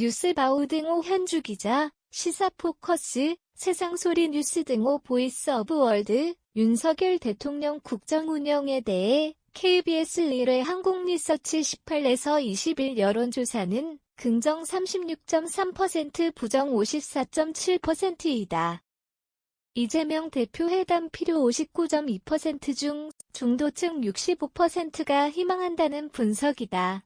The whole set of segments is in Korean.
뉴스바우 등호 현주 기자, 시사포커스, 세상소리 뉴스 등호 보이스 오브 월드, 윤석열 대통령 국정운영에 대해 KBS 1회 한국리서치 18에서 20일 여론조사는 긍정 36.3% 부정 54.7%이다. 이재명 대표 회담 필요 59.2%중 중도층 65%가 희망한다는 분석이다.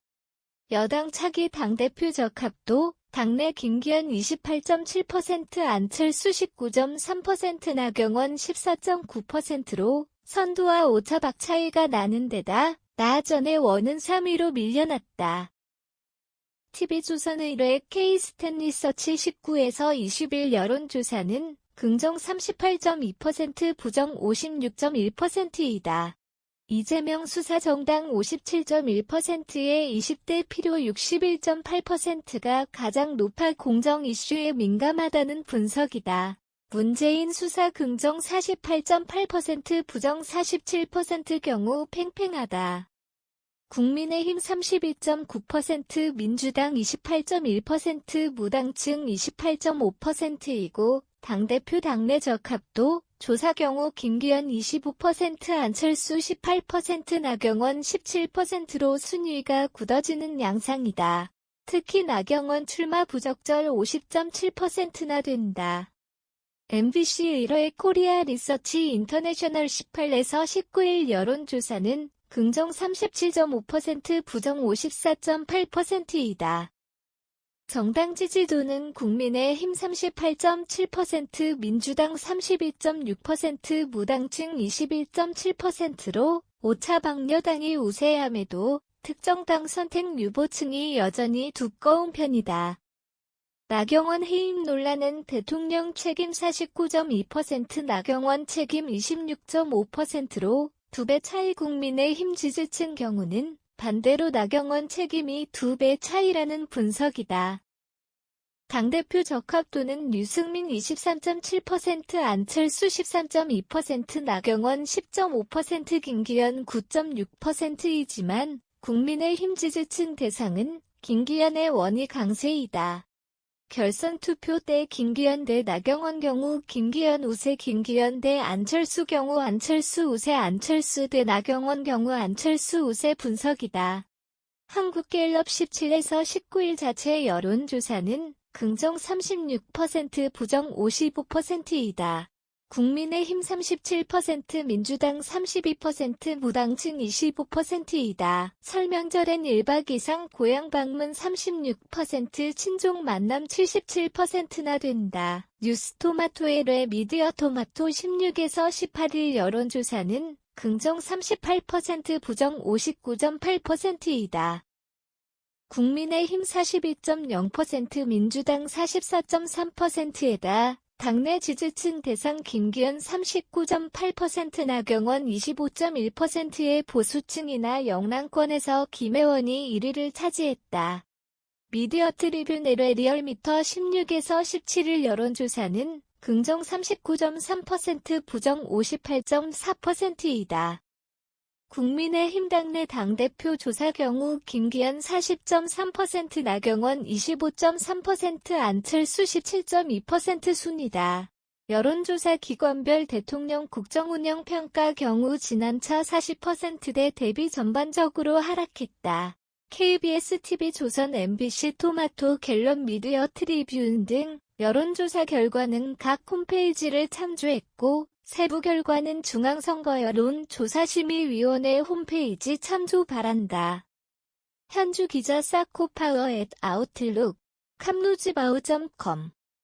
여당 차기 당대표 적합도 당내 김기현 28.7% 안철수 19.3% 나경원 14.9%로 선두와 오차박 차이가 나는 데다 나전의 원은 3위로 밀려났다. TV조선 의뢰 K스탠 리서치 19에서 20일 여론조사는 긍정 38.2% 부정 56.1%이다. 이재명 수사 정당 57.1%의 20대 필요 61.8%가 가장 높아 공정 이슈에 민감하다는 분석이다. 문재인 수사 긍정 48.8% 부정 47% 경우 팽팽하다. 국민의힘 32.9% 민주당 28.1% 무당층 28.5%이고 당대표 당내 적합도 조사 경우 김기현 25% 안철수 18% 나경원 17%로 순위가 굳어지는 양상이다. 특히 나경원 출마 부적절 50.7%나 된다. MBC 1회 코리아 리서치 인터내셔널 18에서 19일 여론조사는 긍정 37.5% 부정 54.8%이다. 정당 지지도는 국민의힘 38.7%, 민주당 32.6%, 무당층 21.7%로 오차방 여당이 우세함에도 특정당 선택 유보층이 여전히 두꺼운 편이다. 나경원 해임 논란은 대통령 책임 49.2%, 나경원 책임 26.5%로 두 배 차이 국민의힘 지지층 경우는 반대로 나경원 책임이 두 배 차이라는 분석이다. 당대표 적합도는 유승민 23.7%, 안철수 13.2%, 나경원 10.5%, 김기현 9.6%이지만 국민의힘 지지층 대상은 김기현의 원이 강세이다. 결선 투표 때 김기현 대 나경원 경우 김기현 우세 김기현 대 안철수 경우 안철수 우세 안철수 대 나경원 경우 안철수 우세 분석이다. 한국갤럽 17에서 19일 자체 여론조사는 긍정 36% 부정 55%이다. 국민의힘 37%, 민주당 32%, 무당층 25%이다. 설명절엔 1박 이상 고향 방문 36%, 친족 만남 77%나 된다. 뉴스토마토의 레 미디어 토마토 16에서 18일 여론조사는 긍정 38%, 부정 59.8%이다. 국민의힘 42.0%, 민주당 44.3%에다 당내 지지층 대상 김기현 39.8% 나경원 25.1%의 보수층이나 영남권에서 김혜원이 1위를 차지했다. 미디어 트리뷴 LA 리얼미터 16에서 17일 여론조사는 긍정 39.3% 부정 58.4%이다. 국민의힘 당내 당대표 조사 경우 김기현 40.3% 나경원 25.3% 안철수 17.2% 순이다. 여론조사 기관별 대통령 국정운영 평가 경우 지난차 40%대 대비 전반적으로 하락했다. KBS TV 조선 MBC 토마토 갤럽 미디어 트리뷴 등 여론조사 결과는 각 홈페이지를 참조했고 세부 결과는 중앙선거여론 조사심의위원회 홈페이지 참조 바란다. 현주 기자 사코파워 앳 아웃룩 캄루즈바우.com